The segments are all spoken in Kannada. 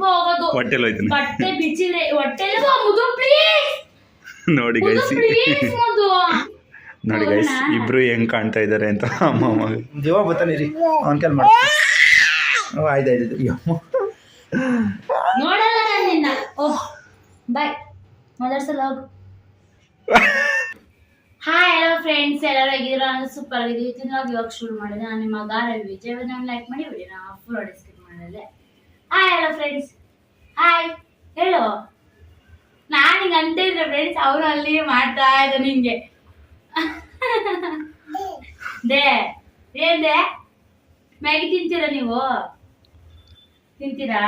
ಅಪರೂಪ ಹೋಗೋದು. ಹೊಟ್ಟೆಲ್ ಹೋಯ್ತಾನೆ ಬಟ್ಟೆ ಬಿಚ್ಚಿದ್ರೆ ಹೊಟ್ಟೆಲ್ಲ ಮುದು ಪ್ಲೀಸ್ ನೋಡಿ ಗೈಸ್ ಪ್ಲೀಸ್ ಮುದು ನೋಡಿ ಗೈಸ್? ಇಬ್ರು ಹೆಂಗ್ ಕಾಣ್ತಾ ಇದಾರೆ ಅಂತ ಅಮ್ಮ ಮಗ. ಜೀವ ಬರ್ತಾನೆ ರೀ ಅವ್ನ ಕೆಲ್ ಮಾಡಿ. ನೋಡಲ್ಲ ನಾನು ನಿನ್ನ. ಓಹ್ ಬಾಯ್ ಮೊದಲ ಹೋಗು ಹಾಯ್ ಹಲೋ ಫ್ರೆಂಡ್ಸ್ ಎಲ್ಲರೂ ಹೇಗಿದ್ದೀರಾ? ನಾನು ಸೂಪರ್ ಆಗಿದ್ದೀವಿ. ಇವಾಗ ಶುರು ಮಾಡಿದೆ. ನಾನು ನಿಮ್ಮ ಗಾರ ವಿಜಯ್ ನಾನು ಲೈಕ್ ಮಾಡಿ ಬಿಡಿ ನಾವು ಫುಲ್ ಡಿಸ್ಕಸ್ ಮಾಡಿದೆ ಹಾಯ್ ಹಲೋ ಫ್ರೆಂಡ್ಸ್ ಹಾಯ್ ಹೇಳು ನಾನು ಹಿಂಗೆ ಅಂತ ಇದ್ರೆ ಫ್ರೆಂಡ್ಸ್ ಅವನು ಅಲ್ಲಿ ಮಾಡ್ತಾ ಇದ್ದ ನಿಂಗೆ. ದೇ ಏನ್ದೆ ಮ್ಯಾಗಿ ತಿಂತೀರಾ ನೀವು? ತಿಂತೀರಾ?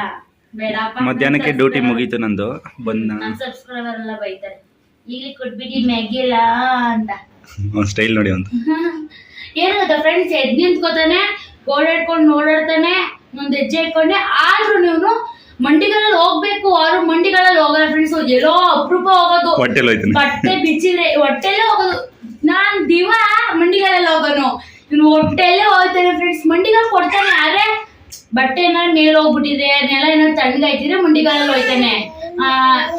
ಬೇಡಪ್ಪ. ಮಧ್ಯಾಹ್ನಕ್ಕೆ ಡ್ಯೂಟಿ ಮುಗೀತು ನಂದು. ಬಂದ ನಮ್ಮ ಸಬ್ಸ್ಕ್ರೈಬರ್ ಎಲ್ಲ ಬೈತಾರೆ. ಈಗಲೇ ಕೊಟ್ಬಿಡಿ ಮ್ಯಾಗಿ ಇಲ್ಲ ಅಂತ. ಸ್ಟೈಲ್ ನೋಡಿ ಅಂತ ಏನು ಗೊತ್ತಾ ಫ್ರೆಂಡ್ಸ್ ಎದ್ ನಿಂತ್ಕೋತಾನೆ ಓಡಾಡ್ಕೊಂಡು ಓಡಾಡ್ತಾನೆ ಒಂದ್ ಹೆಜ್ಜೆ ಇಟ್ಕೊಂಡೆ. ಆದ್ರೂ ನೀವು ಮಂಡಿಗಳಲ್ಲಿ ಹೋಗ್ಬೇಕು. ಆದ್ರೂ ಮಂಡಿಗಳಲ್ಲಿ ಹೋಗಲ್ಲ ಫ್ರೆಂಡ್ಸ್ ಎಲ್ಲೋ ಅಪರೂಪ ಹೋಗೋದು. ಬಟ್ಟೆ ಬಿಚ್ಚಿದ್ರೆ ಹೊಟ್ಟೆಲ್ಲೇ ಹೋಗೋದು. ನಾನ್ ದಿವ ಮಂಡಿಗಳಲ್ಲಿ ಹೋಗೋನು. ಇವ್ನು ಹೊಟ್ಟೆಲ್ಲೇ ಹೋಗ್ತಾನೆ ಫ್ರೆಂಡ್ಸ್ ಮಂಡಿಗಳು ಕೊಡ್ತಾನೆ ಆದ್ರೆ ಬಟ್ಟೆ ಏನಾದ್ರು ಮೇಲೆ ಹೋಗ್ಬಿಟ್ಟಿದೆ ನೆಲ ಏನಾದ್ರು ತಣ್ಣಗಾಯ್ತಿದ್ರೆ ಮಂಡಿಗಳಲ್ಲಿ ಹೋಯ್ತಾನೆ ಆ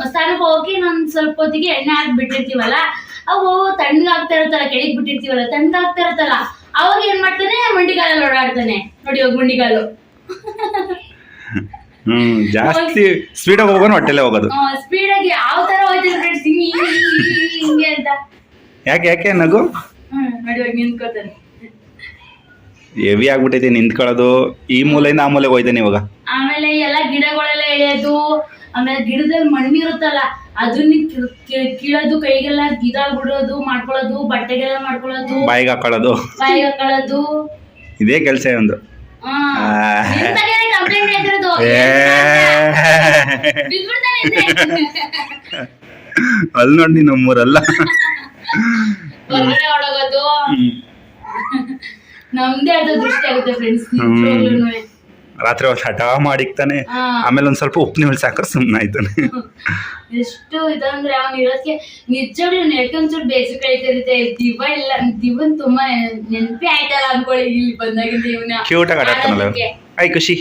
ಸ್ಥಾನಕ್ಕೆ ಹೋಗಿ ನಾನ್ ಸ್ವಲ್ಪ ಹೊತ್ತಿಗೆ ಎಣ್ಣೆ ಹಾಕಿ ಬಿಟ್ಟಿರ್ತೀವಲ್ಲ ಅವು ತಣ್ಣಗಾಗ್ತಾ ಇರುತ್ತಲ್ಲ ಕೆಳಗ್ ಬಿಟ್ಟಿರ್ತೀವಲ್ಲ ತಣ್ಣಗಾಗ್ತಾ ಇರುತ್ತಲ್ಲ ಅವಾಗ ಏನ್ ಮಾಡ್ತಾನೆ? ಮಂಡಿಗಾಲಲ್ಲಿ ಓಡಾಡ್ತಾನೆ. ನೋಡಿ ಹೋಗಿ ಮಂಡಿಗಾಲು ಹ್ಮ್ ಜಾಸ್ತಿ ಸ್ಪೀಡಾಗಿ ಹೋಗೋನು ಹೊಟ್ಟೆಲೆ ಹೋಗೋದು. ಸ್ಪೀಡ್ ಆಗಿ ಯಾವ ತರ ಫ್ರೆಂಡ್ಸ್ ಹಿಂಗೆ ಅಂತ. ಯಾಕೆ ಯಾಕೆ ನಗು? ಹೆವಿ ಆಗ್ಬಿಟ್ಟೈತೆ ನಿಂತ್ಕೊಳ್ಳೋದು. ಈ ಮೂಲೆಯಿಂದ ಆ ಮೂಲೆಗೆ ಹೋಯ್ತಾನೆ ಇವಾಗ. ಆಮೇಲೆ ಎಲ್ಲ ಗಿಡಗಳೆಲ್ಲ ಎಳೆಯೋದು ಆಮೇಲೆ ಗಿಡದಲ್ಲಿ ಮಣ್ಣು ಇರುತ್ತಲ್ಲ ಅದನ್ನ ಕೀಳೋದು ಕೈಗೆಲ್ಲ ಬಿಡೋದು ಮಾಡ್ಕೊಳ್ಳೋದು ಬಟ್ಟೆಗೆಲ್ಲ ಮಾಡ್ಕೊಳ್ಳೋದು ಬಾಯಿಗೆ ಹಾಕೊಳ್ಳೋದು. ಬಾಯಿಗೆ ಹಾಕೊಳ್ಳೋದು. ಇದೇ ಕೆಲಸ ಒಂದು. ನಿನ್. ಅಲ್ಲಿ ನೋಡಿ ನಮ್ಮೂರಲ್ಲ. ಹೊಡೋಗೋದು ಹ್ಮ್. ನಮ್ದೇ ಅದು ದೃಷ್ಟಿ ಆಗುತ್ತೆ ಫ್ರೆಂಡ್ಸ್. ರಾತ್ರಿ ಹೊತ್ತು ಹಠ ಮಾಡಿಕ್ತಾನೆ. ಆಮೇಲೆ ಒಂದ್ ಸ್ವಲ್ಪ ಉಪ್ಪು ನೀರು ಸಾಕ್ರೆ ಸುಮ್ಮನೆ ಆಯ್ತಾನೆ. ಎಷ್ಟು ಇದಂದ್ರೆ ಅವ್ನು ಇರೋದಕ್ಕೆ ನಿಜವಾಗ್ಲೂ ನೆಟ್ಕೊಂಚೂರು ಬೇಸಿಗೆ ಕಳಿತಿರುತ್ತೆ ದಿವ ಇಲ್ಲ ದಿವನ್ ತುಂಬಾ ನೆನಪಿ ಆಯ್ತಲ್ಲ ಅನ್ಕೊಳ್ಳಿ ಇಲ್ಲಿ ಬಂದಾಗಿಂದ ಇವನ ಕ್ಯೂಟಾಗಿ ಆಟಾಡ್ತಾನಲ್ಲ ಐ ಖುಷಿ.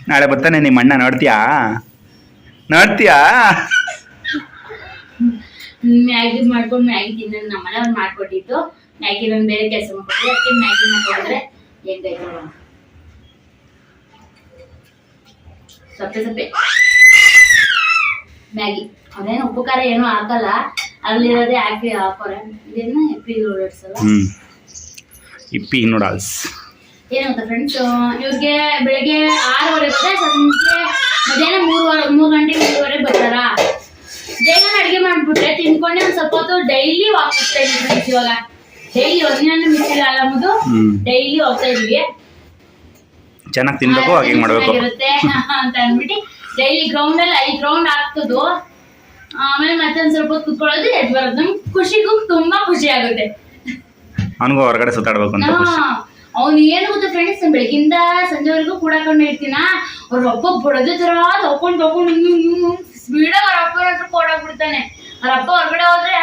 ನಾಳೆ ಬರ್ತಾನೆ ನಿಮ್ಮ ಅಣ್ಣ ನೋಡ್ತೀಯಾ? ನೋಡ್ತೀಯಾ? ಮ್ಯಾಗಿ ಮಾಡ್ಕೊಂಡು ಮ್ಯಾಗಿ ತಿನ್ನ ನಮ್ಮನೆ ಅವ್ರು ಮಾಡ್ಕೊಟ್ಟಿತ್ತು ಮ್ಯಾಗಿ ನಾನು ಬೇರೆ ಕೆಲಸ ಮಾಡ್ಕೊಟ್ಟಿದ್ದೆ ಅದಕ್ಕೆ ಮ್ಯಾಗಿ ಮಾಡ್ಕೊಂಡ್ರೆ ಹೆಂಗಾಯ್ತು ಸಪ್ಪೆ ಸಪ್ಪೆ ಮ್ಯಾಗಿ. ಅದೇನು ಉಪ್ಪು ಖಾರ ಏನೂ ಹಾಕಲ್ಲ. ಅಲ್ಲಿರೋದೇ ಹಾಕಿ ಹಾಕೋರೆ. ಇದೇನು ಎಪ್ಪಿ ನೂಡಲ್ಸ್ ಅಲ್ಲ. ಇಪ್ಪಿ ನೂಡಲ್ಸ್ ಏನಂತ ಫ್ರೆಂಡ್ಸ್ ಇವ್ರಿಗೆ ಬೆಳಗ್ಗೆ ಆರೂವರೆ ಸಂಜೆ ಮಧ್ಯಾಹ್ನ ಮೂರುವರೆ ಮೂರು ಗಂಟೆ ಮೂರುವರೆ ಬರ್ತಾರ? ಬೇಗ ಅಡುಗೆ ಮಾಡ್ಬಿಟ್ರೆ ತಿನ್ಕೊಂಡೆ ಒಂದು ಸ್ವಲ್ಪ ಹೊತ್ತು ಡೈಲಿ ವಾಕ್ ಹೋಗ್ತಾ ಇದ್ವಿ ಇವಾಗ. ಡೈಲಿ ಒಂದಿನ ಮಿಸ್ ಇಲ್ಲ ಅಲ್ಲ ಡೈಲಿ ಹೋಗ್ತಾ ಇದ್ವಿ. ಚೆನ್ನಾಗಿ ತಿನ್ಬೇಕು ಹಾಗೆ ಮಾಡಬೇಕು. ಅಂತ ಅಂದ್ಬಿಟ್ಟು ಡೈಲಿ ಗ್ರೌಂಡ್ ಅಲ್ಲಿ ಐದು ರೌಂಡ್ ಆಗ್ತದು ಆಮೇಲೆ ಸ್ವಲ್ಪ ಕುತ್ಕೊಳ್ಳೋದು ಬರೋದು. ಖುಷಿಗೂ ತುಂಬಾ ಖುಷಿ ಆಗುತ್ತೆ. ಅವನಿಗೂ ಹೊರಗಡೆ ಸುತ್ತಾಡ್ಬೇಕು ಅಂತ ಅವ್ನು ಏನು ಗೊತ್ತಾ ಫ್ರೆಂಡ್ಸ್ ಬೆಳಗಿಂದ ಸಂಜೆವರೆಗೂ ಕೂಡಾಕೊಂಡು ಇರ್ತೀನ? ಅವ್ರ ಅಪ್ಪ ಬಡದ ತರ ತಗೊಂಡ್ ತಗೊಂಡು ಸ್ಪೀಡ್ ಅವ್ರ ಅಪ್ಪ ಹತ್ರ ಕೊಡಾಕ್ಬಿಡ್ತಾನೆ ಅವ್ರ ಅಪ್ಪ ಹೊರಗಡೆ ಹೋದ್ರೆ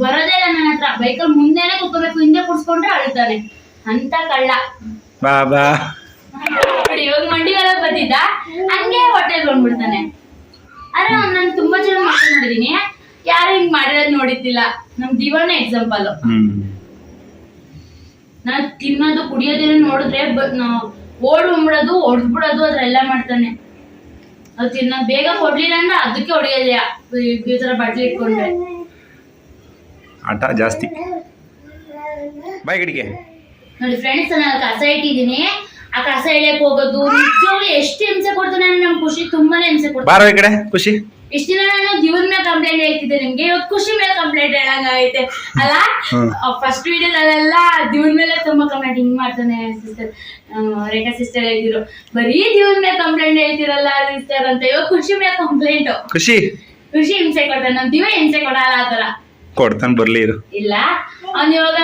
ಬರೋದೇ ಇಲ್ಲ ನನ್ನ ಹತ್ರ. ಬೈಕಲ್ಲಿ ಮುಂದೆನೆ ಕುತ್ಕೋಬೇಕು ಹಿಂದೆ ಕುಡ್ಸ್ಕೊಂಡ್ರೆ ಅಳ್ತಾನೆ. ಅಂತ ಕಳ್ಳ. ಬಾ ಬಾ. ನೋಡಿ ಇವಾಗ ಮಂಡಿಗೆಲ್ಲ ಬಂದಿದ್ದ ಹಂಗೆ ಹೊಟ್ಟೆ ಬಂದ್ಬಿಡ್ತಾನೆ. ಆದ್ರೆ ಅವ್ನು ನಾನು ತುಂಬಾ ಜನ ಮಕ್ಕಳು ನೋಡಿದೀನಿ ಯಾರು ಹಿಂಗ್ ಮಾಡಿರೋದ್ ನೋಡಿದ್ದಿಲ್ಲ. ನಮ್ ದಿವಾನ ಎಕ್ಸಾಂಪಲ್ ನಾ ನಾನ್ ತಿನ್ನೋದು ಕುಡಿಯೋದೇನೋ ನೋಡಿದ್ರೆ ಓಡ್ ಬಂದ್ಬಿಡೋದು ಹೊಡ್ದ್ಬಿಡೋದು ಅದ್ರೆಲ್ಲ ಮಾಡ್ತಾನೆ. ಅದು ತಿನ್ನ ಬೇಗ ಕೊಡ್ಲಿಲ್ಲ ಅಂದ್ರೆ ಅದಕ್ಕೆ ಹೊಡೆಯೋದಿಲ್ಲ ಈ- ಈ ತರ ಬಟ್ಲಿ ಇಟ್ಕೊಂಡ್ರೆ. ಆಟ ಜಾಸ್ತಿ. ಬಾಯ್ ನೋಡಿ ಫ್ರೆಂಡ್ಸ್ ನಾನು ಕಸ ಇಟ್ಟಿದ್ದೀನಿ. ಆ ಕಸ ಎಳೆಯಕ್ ಹೋಗೋದು ನಿಜವಾಗ್ಲೂ ಎಷ್ಟು ಹಿಂಸೆ ಕೊಡ್ತಾನೆ ಅಂದ್ರೆ ನಮ್ ಖುಷಿ ತುಂಬಾನೇ ಹಿಂಸೆ ಕೊಡ್ತಾನೆ. ಬಾರೋ ಈ ಕಡೆ ಖುಷಿ. ಇಷ್ಟಿನ ನಾನು ಜೀವನ ಮೇಲೆ ಕಂಪ್ಲೇಂಟ್ ಹೇಳ್ತಿದ್ದೆ ನಿಮ್ಗೆ ಇವತ್ತು ಖುಷಿ ಮೇಲೆ ಕಂಪ್ಲೇಂಟ್ ಹೇಳಂಗಾಗೈತೆ ಅಲ್ಲ ಹ್ಮ್. ಫಸ್ಟ್ ವಿಡಿಯೋದಲ್ಲೆಲ್ಲ ಜೀವನ ಮೇಲೆ ತುಂಬಾ ಕಂಪ್ಲೇಂಟ್ ಹಿಂಗ್ ಮಾಡ್ತಾನೆ ಸಿಸ್ಟರ್ ರೇಖಾ ಸಿಸ್ಟರ್ ಹೇಳ್ತಿದ್ರು. ಬರೀ ಜೀವನ ಮೇಲೆ ಕಂಪ್ಲೇಂಟ್ ಹೇಳ್ತಿರಲ್ಲ ಸಿಸ್ಟರ್ ಅಂತ ಇವಾಗ ಖುಷಿ ಮೇಲೆ ಕಂಪ್ಲೇಂಟ್ ಖುಷಿ. ಖುಷಿ ಹಿಂಸೆ ಕೊಡ್ತಾನೆ ನಮ್ ಜೀವ ಹಿಂಸೆ ಕೊಡಲ್ಲ ಆ ತರ ಕೊಡ್ತಾನೆ ಬರ್ಲಿ ಇದು ಇಲ್ಲ. ಅವ್ನ್ ಇವಾಗ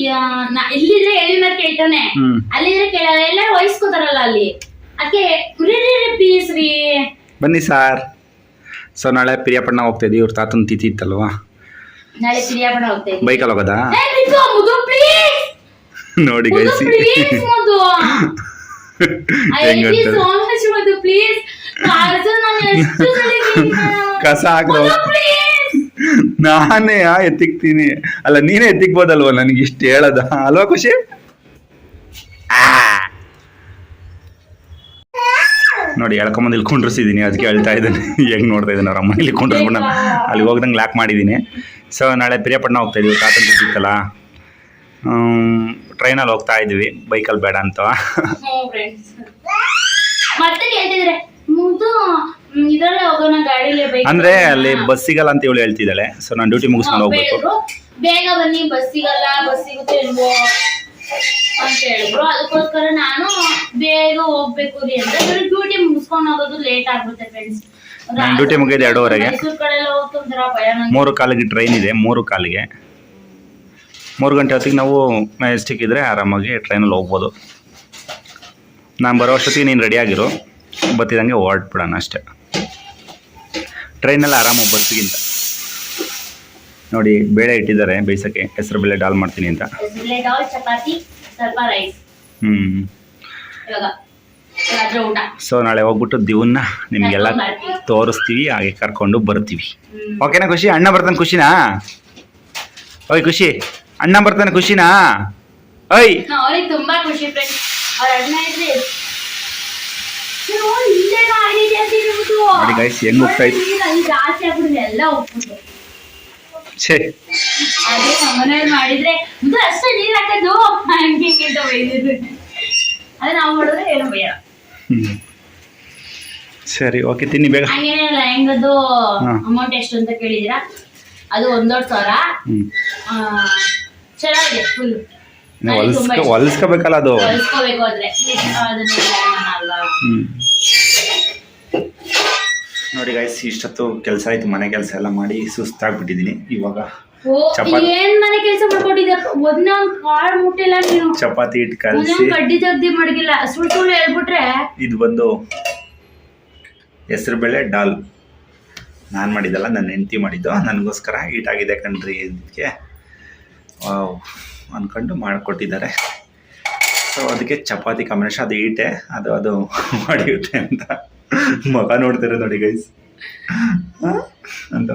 ಯಾ- ನಾ ಇಲ್ಲಿದ್ರೆ ಎಲ್ಲಿ ಮತ್ತೆ ಕೇಳ್ತಾನೆ. ಹ್ಮ್. ಅಲ್ಲಿದ್ರೆ ಕೇಳಲ್ಲ. ಎಲ್ಲ ವಹಿಸ್ಕೋತಾರಲ್ಲ ಅಲ್ಲಿ. ಅದಕ್ಕೆ ರೀ ಪ್ಲೀಸ್ ರೀ. ಬನ್ನಿ ಸಾರ್. ಸೊ ನಾಳೆ ಪಿರಿಯಾಪಣ್ಣ ಹೋಗ್ತಾ ಇದ್ದೀವಿ ಇವ್ರ ತಾತನ ತಿಥಿ ಇತ್ತಲ್ವಾ? ನಾಳೆ ಪ್ರಿಯಾಪಣ ಬೈಕಲ್ಲಿ ಹೋಗೋದಾ? ಏ, ಮುದು. ನೋಡಿ ಮುದು, ಗೈಸಿ. ಮುದು. ಹೆಂಗ್. ಎಷ್ಟು ಕೇಳಿದ್ನ? ಕಸ ಹಾಕ್ದವ. ನಾನೇ ಆ ಎತ್ತಿಕ್ತೀನಿ. ಅಲ್ಲ, ನೀನೇ ಎತ್ತಿಕ್ಬೋದಲ್ವ ನನಗೆ ಇಷ್ಟು ಹೇಳದ? ಅಲ್ವಾ ಖುಷಿ? ನೋಡಿ, ಎಳ್ಕೊಂಬಂದು ಇಲ್ಲಿ ಕುಂಡ್ರಿಸಿದ್ದೀನಿ ಅದಕ್ಕೆ ಹೇಳ್ತಾ ಇದ್ದೀನಿ. ಹೆಂಗ್ ನೋಡ್ತಾ ಇದ್ದೀನಿ ಅವ್ರ ಅಮ್ಮ ಇಲ್ಲಿ ಕುಂಡ್ರಿಸ್ಬಿಟ್ಟು ಅಲ್ಲಿ ಹೋಗ್ದಂಗೆ ಲ್ಯಾಕ್ ಮಾಡಿದ್ದೀನಿ ಸೊ ನಾಳೆ ಪ್ರಿಯಪಟ್ಟಣ ಹೋಗ್ತಾ ಇದೀವಿ ತಾತನ ಸಿಕ್ತಲ್ಲ ಟ್ರೈನಲ್ಲಿ ಹೋಗ್ತಾ ಇದ್ವಿ. ಬೈಕಲ್ಲಿ ಬೇಡ ಅಂತ. ಇದ್ರಲ್ಲೇ ಹೋಗೋಣ ಗಾಡಿಲೇ ಬೈಕ್ ಅಂದ್ರೆ ಅಲ್ಲಿ ಬಸ್ ಸಿಗಲ್ಲ ಅಂತ ಇವಳು ಹೇಳ್ತಿದ್ದಾಳೆ. ಸೊ ನಾನು ಡ್ಯೂಟಿ ಮುಗಿಸ್ಕೊಂಡು ಹೋಗ್ಬೇಕು. ಬೇಗ ಬನ್ನಿ ಬಸ್ ಸಿಗಲ್ಲ ಬಸ್ ಸಿಗುತ್ತೆ ಇಲ್ವೋ ಅಂತ ಹೇಳಿದ್ರು. ಅದಕ್ಕೋಸ್ಕರ ನಾನು ಬೇಗ ಹೋಗ್ಬೇಕು ರೀ ಅಂತ. ಡ್ಯೂಟಿ ಮುಗಿಸ್ಕೊಂಡು ಹೋಗೋದು ಲೇಟ್ ಆಗುತ್ತೆ ಫ್ರೆಂಡ್ಸ್ ನಾನು ಡ್ಯೂಟಿ ಮುಗಿಯೋದು ಎರಡೂವರೆಗೆ. ಮೈಸೂರು ಕಡೆ ಎಲ್ಲ ಹೋಗ್ತು ಒಂಥರ ಭಯ ನಂಗೆ. ಮೂರು ಕಾಲಿಗೆ ಟ್ರೈನ್ ಇದೆ ಮೂರು ಕಾಲಿಗೆ. ಮೂರು ಗಂಟೆ ಹೊತ್ತಿಗೆ ನಾವು ಮೆಜೆಸ್ಟಿಕ್ ಇದ್ದರೆ ಆರಾಮಾಗಿ ಟ್ರೈನಲ್ಲಿ ಹೋಗ್ಬೋದು. ನಾನು ಬರೋ ಅಷ್ಟೊತ್ತಿಗೆ ನೀನು ರೆಡಿಯಾಗಿರು ಬತ್ತಿದಂಗೆ ಹೊರಟ್ಬಿಡೋಣ ಅಷ್ಟೇ. ಟ್ರೈನಲ್ಲಿ ಆರಾಮಾಗಿ ಬಸ್ಗಿಂತ. ನೋಡಿ ಬೇಳೆ ಇಟ್ಟಿದ್ದಾರೆ ಬೇಯಿಸೋಕ್ಕೆ. ಹೆಸರು ಬೇಳೆ ಡಾಲ್ ಮಾಡ್ತೀನಿ ಅಂತ. ಹ್ಞೂ ಸೊ ನಾಳೆ ಹೋಗ್ಬಿಟ್ಟು ದಿವನ್ನ ನಿಮಗೆಲ್ಲ ತೋರಿಸ್ತೀವಿ ಹಾಗೆ ಕರ್ಕೊಂಡು ಬರ್ತೀವಿ. ಓಕೆನಾ ಖುಷಿ? ಅಣ್ಣ ಬರ್ತಾನೆ ಖುಷಿನಾ? ಓಯ್ ಖುಷಿ. ಅಣ್ಣ ಬರ್ತಾನೆ ಖುಷಿನಾ? ಓಯ್. ತುಂಬಾ ಖುಷಿ ಫ್ರೆಂಡ್ಸ್ ಅವ್ರ ಅಣ್ಣ ಇದ್ರೆ ಇವ್ರು ಇಲ್ಲೇ ಮಾಡಿದೆ ಅಂತ ಹೇಳ್ಬಿಟ್ಟು. ನೋಡಿ ಗೈಸ್ ಹೆಂಗ್ ಹೋಗ್ತಾ ಇತ್ತು. ಛೇ. ಮಾಡಿದ್ರೆ ಅಷ್ಟೇ ನೀರ್ ಹಾಕೋದು? ಹಂಗೆ ಹಿಂಗೆ ಅಂತ ಬೈದಿದ್ರು. ಅದೇ ನಾವು ಮಾಡಿದ್ರೆ ಏನು ಬೇಡ. ಹ್ಮ್. ಸರಿ ಓಕೆ ತಿನ್ನಿ ಬೇಗ. ಹಂಗೇನೆ. ಅಮೌಂಟ್ ಎಷ್ಟು ಅಂತ ಕೇಳಿದಿರಾ ಅದು ಒಂದೂವರೆ ಸಾವಿರ ಆ, ಚೆನ್ನಾಗಿದೆ ಫುಲ್ ಹೊಲ್ಸ್ಕೊ ಹೊಲಿಸ್ಕೋಬೇಕಲ್ಲ ಅದು. ನೋಡಿ ಗೈಸ್ ಇಷ್ಟೊತ್ತು ಕೆಲಸ ಆಯ್ತು. ಮನೆ ಕೆಲಸ ಎಲ್ಲ ಮಾಡಿ ಸುಸ್ತಾಗ್ಬಿಟ್ಟಿದ್ದೀನಿ ಇವಾಗ ಚಪಾತಿ. ಏನ್ ಮನೆ ಕೆಲಸ ಮಾಡ್ಕೊಂಡಿದ್ದೆ ಒಂದೇ ಒಂದ್ ಕಾಳು ಮುಟ್ಟಿಲ್ಲ ನೀನು. ಚಪಾತಿ ಹಿಟ್ಟು ಒಂದೇ ಕಲಸಿ ಒಂದ್ ಗಡ್ಡಿ ತೆಗ್ದಿ ಮಡಗಿಲ್ಲ. ಸುಳ್ಳು ಸುಳ್ಳು ಹೇಳ್ಬಿಟ್ರೆ ಇದು ಬಂದು ಹೆಸರುಬೇಳೆ ಡಾಲ್. ನಾನು ಮಾಡಿದ್ದಲ್ಲ ನನ್ನ ಹೆಂಡತಿ ಮಾಡಿದ್ದು. ನನಗೋಸ್ಕರ ಹೀಟಾಗಿದೆ ಕಣ್ರಿ ಇದಕ್ಕೆ ವಾವ್. ಅಂದ್ಕೊಂಡು ಮಾಡಿಕೊಟ್ಟಿದ್ದಾರೆ. ಸೊ ಅದಕ್ಕೆ ಚಪಾತಿ ಕಾಂಬಿನೇಷನ್ ಅದು ಈಟೆ ಅದು ಅದು ಮಾಡಿರುತ್ತೆ ಅಂತ. ಮಗ ನೋಡ್ತಾರೆ ನೋಡಿ ಗೈಸ್ ಅಂತ.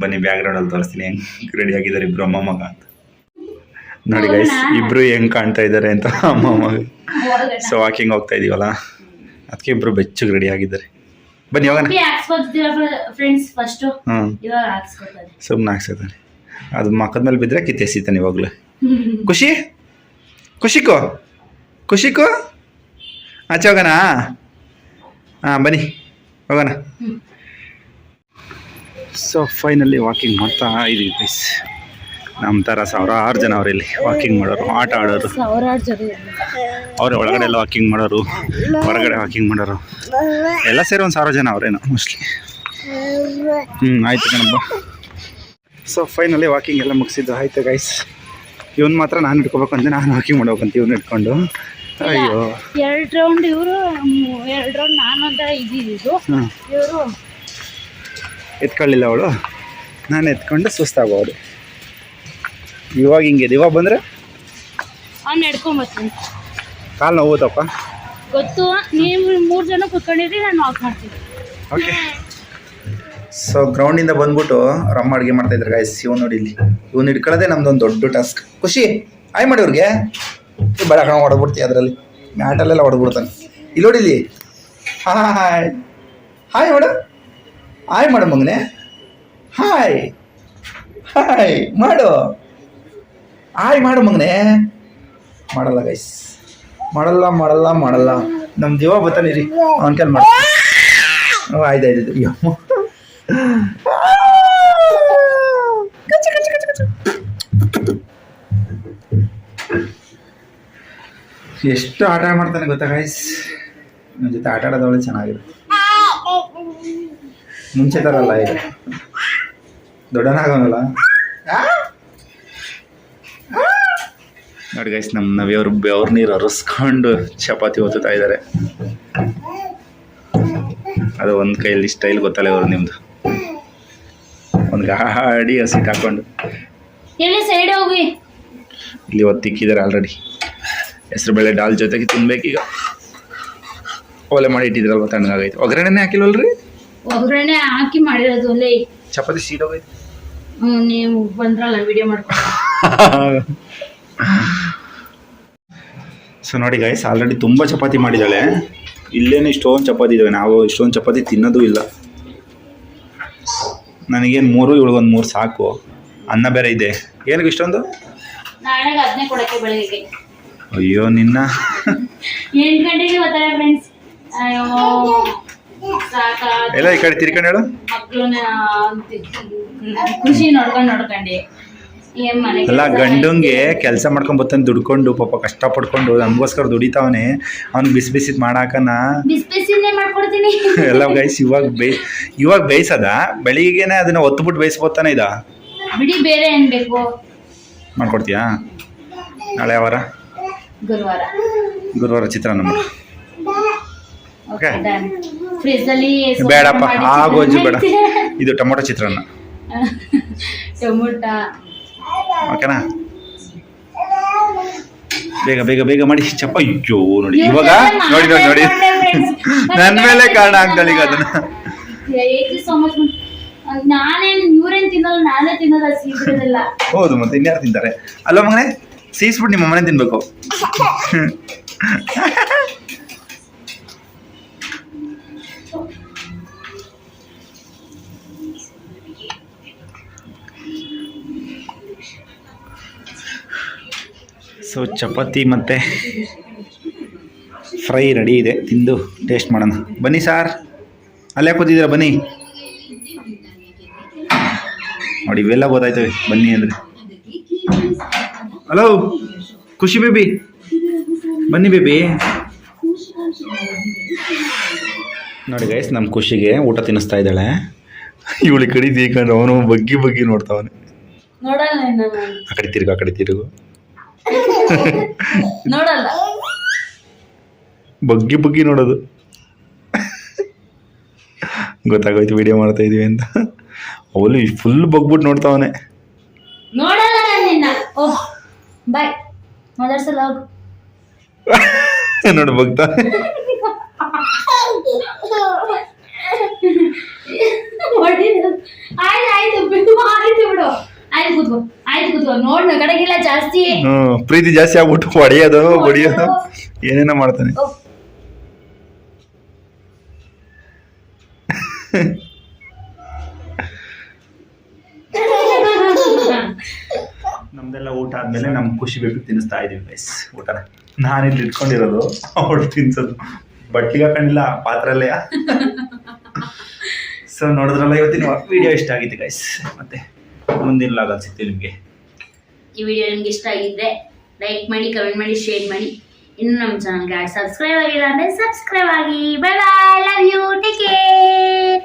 ಬನ್ನಿ ಬ್ಯಾಕ್ಗ್ರೌಂಡಲ್ಲಿ ತೋರಿಸ್ತೀನಿ. ಹೆಂಗೆ ರೆಡಿ ಆಗಿದ್ದಾರೆ ಇಬ್ರು ಅಮ್ಮ ಮಗ ಅಂತ. ನೋಡಿ ಗೈಸ್? ಇಬ್ರು ಹೆಂಗ್ ಕಾಣ್ತಾ ಇದ್ದಾರೆ ಅಂತ ಅಮ್ಮ ಮಗ. ಸೊ ವಾಕಿಂಗ್ ಹೋಗ್ತಾ ಇದೀವಲ್ಲ? ಅದಕ್ಕೆ ಇಬ್ರು ಬೆಚ್ಚಗೆ ರೆಡಿ ಆಗಿದ್ದಾರೆ. ಬನ್ನಿ ಇವಾಗ ಸುಮ್ಮನೆ ಹಾಕ್ಸಿದ್ದಾನೆ ಅದು ಮಕ್ಕದ ಮೇಲೆ ಬಿದ್ದರೆ ಕಿತ್ತೆಸಿತಾನೆ ಇವಾಗಲೂ. ಖುಷಿ? ಖುಷಿಕೋ? ಖುಷಿಕೋ? ಆಚೆ ಹೋಗೋಣ ಹಾಂ ಬನ್ನಿ ಹೋಗೋಣ. ಸೊ ಫೈನಲಿ ವಾಕಿಂಗ್ ಮಾಡ್ತಾ ಇದೀವಿ ಗೈಸ್ ನಮ್ಮ ಥರ ಸಾವಿರಾರು ಜನ ಅವ್ರು ಇಲ್ಲಿ ವಾಕಿಂಗ್ ಮಾಡೋರು ಆಟ ಆಡೋರು. ಅವ್ರೆ ಒಳಗಡೆ ಎಲ್ಲ ವಾಕಿಂಗ್ ಮಾಡೋರು ಹೊರಗಡೆ ವಾಕಿಂಗ್ ಮಾಡೋರು. ಎಲ್ಲ ಸೇರಿ ಒಂದು ಸಾವಿರ ಜನ ಅವರೇನು ಮೋಸ್ಟ್ಲಿ ಹ್ಞೂ ಆಯ್ತು ಕಣಪ್ಪ. ಸೊ ಫೈನಲಿ ವಾಕಿಂಗ್ ಎಲ್ಲ ಮುಗಿಸಿದ್ದು. ಆಯಿತು ಗೈಸ್ ಇವನ್ ಮಾತ್ರ ನಾನು ಇಟ್ಕೋಬೇಕು ಅಂತ ನಾನು ವಾಕಿಂಗ್ ಮಾಡ್ಬೇಕಂತ ಇವ್ನು ಹಿಡ್ಕೊಂಡು ಅಯ್ಯೋ. ಎರಡು ರೌಂಡ್ ಇವರು ಎರಡು ರೌಂಡ್ ನಾನು ಅಂತ ಇದ್ದಿದ್ದು ಇವರು ಎತ್ಕೊಳ್ಳಿಲ್ಲ ಅವಳು. ನಾನು ಎತ್ಕೊಂಡು ಸುಸ್ತಾಗೋದು ಇವಾಗ ಹಿಂಗೆ ಇವಾಗ ಬಂದರೆ? ಅವ್ನು ನಡ್ಕೊಂಬರ್ತೀನಿ. ಕಾಲು ನೋವುತ್ತಪ್ಪ ಗೊತ್ತು. ನೀವು ಮೂರು ಜನ ಕುತ್ಕೊಂಡಿದ್ರಿ ನಾನು ವಾಕ್ ಮಾಡ್ತೀನಿ. ಓಕೆ ಸೊ ಗ್ರೌಂಡಿಂದ ಬಂದ್ಬಿಟ್ಟು ರಮ್ಮ ಅಡುಗೆ ಮಾಡ್ತಾ ಇದ್ದಾರೆ ಗಾಯ್ಸ್ ಇವ್ ನೋಡಿ ಇಲ್ಲಿ. ಇವ್ನು ಹಿಡ್ಕೊಳ್ಳೋದೇ ನಮ್ದೊಂದು ದೊಡ್ಡ ಟಾಸ್ಕ್ ಖುಷಿ. ಆಯ್ ಮಾಡಿ ಅವ್ರಿಗೆ ಬಡ ಕಣ ಹೊಡೆದ್ಬಿಡ್ತೀವಿ ಅದರಲ್ಲಿ. ಮ್ಯಾಟಲ್ಲೆಲ್ಲ ಹೊಡೆದ್ಬಿಡ್ತಾನೆ ಇಲ್ಲಿ ನೋಡಿ ಇಲ್ಲಿ. ಹಾಯ್ ಹಾಯ್ ಮೇಡಮ್ ಹಾಯ್ ಮಾಡು ಮಗನೇ. ಹಾಯ್ ಹಾಯ್ ಮಾಡು. ಹಾಯ್ ಮಾಡು ಮಗನೇ. ಮಾಡಲ್ಲ ಗೈಸ್ ಮಾಡಲ್ಲ ಮಾಡಲ್ಲ ಮಾಡಲ್ಲ. ನಮ್ಮ ಜೀವ ಬರ್ತಾನೆ ರೀ ಅವನ ಕೈಲಿ ಆಯ್ತು ಆಯ್ತು ಆಯ್ತು. ಎಷ್ಟು ಆಟ ಮಾಡ್ತಾನೆ ಗೊತ್ತಾ ಗೈಸ್ ನನ್ನ ಜೊತೆ ಆಟ ಆಡೋದವಳೆ ಚೆನ್ನಾಗಿರುತ್ತೆ. ಮುಂಚೆ ಥರ ಅಲ್ಲ ಈಗ ದೊಡ್ಡನಾಗವನಲ್ಲ ನೋಡಿ ಗೈಸ್ ನಮ್ಮ ನವಿಯವರು ಬೆವ್ರ ನೀರು ಅರಸ್ಕೊಂಡು ಚಪಾತಿ ಓದುತ್ತಾ ಇದ್ದಾರೆ. ಅದು ಒಂದು ಕೈಯಲ್ಲಿ ಸ್ಟೈಲ್ ಗೊತ್ತಲ್ಲ ಇವರು ನಿಮ್ಮದು ಒಂದು ಗಾಡಿ ಸೀಟ್ ಹಾಕೊಂಡು. ಎಲ್ಲಿ ಸೈಡ್ ಹೋಗಿ? ಇಲ್ಲಿ ಒತ್ತಿಕ್ಕಿದ್ದಾರೆ ಆಲ್ರೆಡಿ ಹೆಸರು ಬೇಳೆ ಡಾಲ್ ಜೊತೆಗೆ ತಿನ್ಬೇಕೀಗ ಒಲೆ ಮಾಡಿ ಇಟ್ಟಿದ್ರಲ್ವ ತಣ್ಣಗಾಗೈತೆ ಒಗ್ಗರಣೆನೇ ಹಾಕಿಲ್ವಲ್ರಿ? ಒಗ್ಗರಣೆ ಹಾಕಿ ಮಾಡಿರೋದು ಚಪಾತಿ ಸೀದೋಗೈತೆ ಹೋಗೈತೆ. ನೀವು ಬಂದ್ರಲ್ಲ ವಿಡಿಯೋ ಮಾಡ್ಕೊಂಡು. ಸೊ ನೋಡಿ ಗೈಸ್ ಆಲ್ರೆಡಿ ತುಂಬ ಚಪಾತಿ ಮಾಡಿದ್ದಾಳೆ. ಇಲ್ಲೇನು ಇಷ್ಟೊಂದು ಚಪಾತಿ ಇದಾವೆ. ನಾವು ಇಷ್ಟೊಂದು ಚಪಾತಿ ತಿನ್ನೋದು ಇಲ್ಲ. ನನಗೇನು ಮೂರು ಇವಳಿಗೊಂದು ಮೂರು ಸಾಕು. ಅನ್ನ ಬೇರೆ ಇದೆ. ಏನಕ್ಕೆ ಇಷ್ಟೊಂದು? ಅಯ್ಯೋ ನಿನ್ನ. ಎಂಟು ಗಂಟೆಗೆ ಬರ್ತಾರೆ ಫ್ರೆಂಡ್ಸ್ ಅಯ್ಯೋ ಎಲ್ಲ ಈ ಕಡೆ ತಿರ್ಕೊಂಡು ಹೇಳು. ಖುಷಿ ನೋಡ್ಕೊಂಡು ನೋಡ್ಕೊಂಡೆ. ಕೆಲ್ಸ ಗಂಡಂಗೆ ಕೆಲಸ ಮಾಡ್ಕೊಂಡ್ ಬರ್ತಾನೆ ದುಡ್ಕೊಂಡು ಪಾಪ ಕಷ್ಟ ಪಡ್ಕೊಂಡು ನಮಗೋಸ್ಕರ ದುಡಿತಾವನೆ. ಅವ್ನು ಬಿಸಿ ಬಿಸಿದ್ ಮಾಡಾಕನ. ಎಲ್ಲ ಗೈಸ್ ಇವಾಗ ಬೇಯ್ ಇವಾಗ ಬೇಯಿಸದ? ಬೆಳಿಗ್ಗೆನೆ ಅದನ್ನ ಒತ್ತುಬಿಟ್ಟು ಬೇಯಿಸ್ಬೋತಾನೆ ಇದ? ಬಿಡಿ ಬೇರೆ ಏನ್ ಬೇಕು? ಮಾಡ್ಕೊಡ್ತೀಯಾ? ನಾಳೆ ಯಾವಾರ? ಗುರುವಾರ. ಗುರುವಾರ ಚಿತ್ರಾನ್ನ ಮಾಡು ಓಕೆ ಅಲ್ಲಿ ಬೇಡಪ್ಪ ಆಗೋಜು ಬೇಡ. ಇದು ಟೊಮೊಟೊ ಚಿತ್ರಾನ್ನ. ಟೊಮೊಟ. ಓಕೆನಾ ಬೇಗ ಬೇಗ ಬೇಗ ಮಾಡಿ. ಚಪ್ಪ ಅಯ್ಯೋ ನೋಡಿ ಇವಾಗ ನೋಡಿ ನೋಡಿ. ನೋಡಿ ನನ್ನ ಮೇಲೆ ಕಾರಣ ಆಗ್ತಾಳೆ ಈಗ ಅದನ್ನ. ಹೌದು ಮತ್ತೆ ಇನ್ಯಾರು ತಿಂತಾರೆ? ಅಲ್ಲ ಮಗನೇ? ಸೀಸ್ಬಿಟ್ಟು ನಿಮ್ಮ ಮನೆ ತಿನ್ಬೇಕು. ಸೊ ಚಪಾತಿ ಮತ್ತು ಫ್ರೈ ರೆಡಿ ಇದೆ. ತಿಂದು ಟೇಸ್ಟ್ ಮಾಡೋಣ. ಬನ್ನಿ ಸಾರ್. ಅಲ್ಲೇ ಕೂತಿದ್ದೀರಾ? ಬನ್ನಿ. ನೋಡಿ ಇವೆಲ್ಲ ಗೊತ್ತಾಯ್ತವೆ. ಬನ್ನಿ ಅಂದರೆ. ಹಲೋ ಖುಷಿ ಬೇಬಿ. ಬನ್ನಿ ಬೇಬಿ. ನೋಡಿ ಗೈಸ್ ನಮ್ಮ ಖುಷಿಗೆ ಊಟ ತಿನ್ನಿಸ್ತಾ ಇದ್ದಾಳೆ. ಇವಳು ಕಡೆ ತೀಕೊಂಡು ಅವನು ಬಗ್ಗಿ ಬಗ್ಗಿ ನೋಡ್ತಾವನೆ. ಆ ಕಡೆ ತಿರುಗು ಆ ಕಡೆ ತಿರುಗು. ನೋಡಲ್ಲ. ಬಗ್ಗಿ ಬಗ್ಗಿ ನೋಡೋದು. ಗೊತ್ತಾಗೋಯ್ತು ವಿಡಿಯೋ ಮಾಡ್ತಾ ಇದೀವಿ ಅಂತ. ಅವಳು ಫುಲ್ ಬಗ್ಬಿಟ್ಟು ನೋಡ್ತಾವನೆ. ನೋಡಲ್ಲ ನಾನು ನಿನ್ನ. ಓಹ್ ಬಾಯ್ ಮಾತಾಡ್ಸಲ್ಲ ಹೋಗು. ನೋಡಿ ಬಗ್ತಾ ಹೊಡಿದು. ಆಯ್ತು ಆಯ್ತು ಬಿಡು ಆಯ್ತು ಬಿಡು ಆಯ್ತು ಕೂತ್ಕೋ ಆಯ್ತು ಕೂತ್ಕೋ ನೋಡ್ ನನ್ ಕಡೆಗಿಲ್ಲ ಜಾಸ್ತಿ. ಹ್ಮ್ ಪ್ರೀತಿ ಜಾಸ್ತಿ ಆಗ್ಬಿಟ್ಟು ಹೊಡೆಯೋದು ಬಡಿಯೋದು ಏನೇನೋ ಮಾಡ್ತಾನೆ. ನಮ್ದೆಲ್ಲ ಊಟ ಆದ್ಮೇಲೆ ನಮ್ ಖುಷಿ ಬೇಕು ತಿನ್ನಿಸ್ತಾ ಇದೀವಿ ಗೈಸ್ ಊಟನ. ನಾನಿಲ್ಲಿ ಇಟ್ಕೊಂಡಿರೋದು ಅವ್ರು ತಿನ್ಸೋದು. ಬಟ್ಟಿಗೆ ಹಾಕೊಂಡಿಲ್ಲ ಪಾತ್ರಲ್ಲೇ ಸೊ ನೋಡಿದ್ರಲ್ಲ ಇವತ್ತಿನ ವಿಡಿಯೋ ಇಷ್ಟ ಆಗಿತ್ತು ಗೈಸ್ ಮತ್ತೆ ಮುಂದಿನ ಲಾಗಲ್ ಸಿಗ್ತೀವಿ ನಿಮಗೆ. ಈ ವಿಡಿಯೋ ನಿಮ್ಗೆ ಇಷ್ಟ ಆಗಿದ್ರೆ ಲೈಕ್ ಮಾಡಿ ಕಮೆಂಟ್ ಮಾಡಿ ಶೇರ್ ಮಾಡಿ. ಇನ್ನು ನಮ್ಮ ಚಾನಲ್ಗೆ ಸಬ್ಸ್ಕ್ರೈಬ್ ಆಗಿಲ್ಲ ಅಂದರೆ ಸಬ್ಸ್ಕ್ರೈಬ್ ಆಗಿ. Bye bye love you take care